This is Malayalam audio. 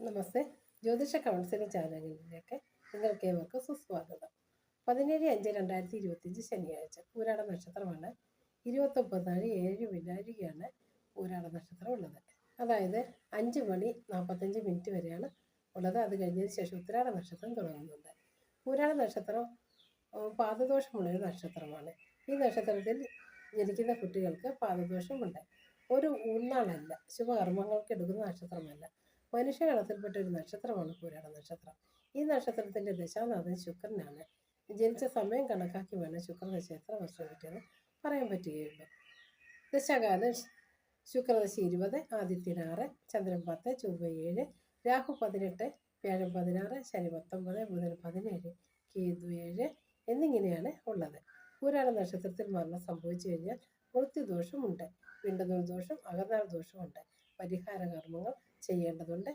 നമസ്തേ. ജ്യോതിഷ കൗൺസിലിംഗ് ചാനലിലേക്ക് നിങ്ങൾക്ക് ഏവർക്കും സുസ്വാഗതം. പതിനേഴ് അഞ്ച് രണ്ടായിരത്തി ഇരുപത്തിയഞ്ച് ശനിയാഴ്ച പൂരാട നക്ഷത്രമാണ്. ഇരുപത്തൊമ്പത് നാല് ഏഴ് വിനാഴികയാണ് പൂരാട നക്ഷത്രം ഉള്ളത്. അതായത് അഞ്ച് മണി നാൽപ്പത്തഞ്ച് മിനിറ്റ് വരെയാണ് ഉള്ളത്. അത് കഴിഞ്ഞതിന് ശേഷം ഉത്തരാട നക്ഷത്രം തുടങ്ങുന്നുണ്ട്. പൂരാട നക്ഷത്രം പാദദോഷമുള്ളൊരു നക്ഷത്രമാണ്. ഈ നക്ഷത്രത്തിൽ ജനിക്കുന്ന കുട്ടികൾക്ക് പാദദോഷമുണ്ട്. ഒരു ഊന്നാളല്ല ശുഭകർമ്മങ്ങൾക്ക് എടുക്കുന്ന നക്ഷത്രമല്ല. മനുഷ്യഗണത്തിൽപ്പെട്ട ഒരു നക്ഷത്രമാണ് പൂരാട നക്ഷത്രം. ഈ നക്ഷത്രത്തിന്റെ ദശാനാഥൻ ശുക്രനാണ്. ജനിച്ച സമയം കണക്കാക്കി വേണം ശുക്രദശ എത്ര വർഷം കിട്ടിയെന്ന് പറയാൻ പറ്റുകയുള്ളൂ. ദശാകാലം ശുക്രദശ ഇരുപത് ആദിത്യൻ ആറ് ചന്ദ്രൻ പത്ത് ചൊവ്വ ഏഴ് രാഹു പതിനെട്ട് വ്യാഴം പതിനാറ് ശനി പത്തൊമ്പത് ബുധൻ പതിനേഴ് കേതു ഏഴ് എന്നിങ്ങനെയാണ് ഉള്ളത്. പൂരാട നക്ഷത്രത്തിൽ മരണം സംഭവിച്ചു കഴിഞ്ഞാൽ മൃത്യുദോഷമുണ്ട് പിണ്ടനൂൽ ദോഷം അകർനാൾ ദോഷമുണ്ട് പരിഹാര കർമ്മങ്ങൾ ചെയ്യേണ്ടതുണ്ട്.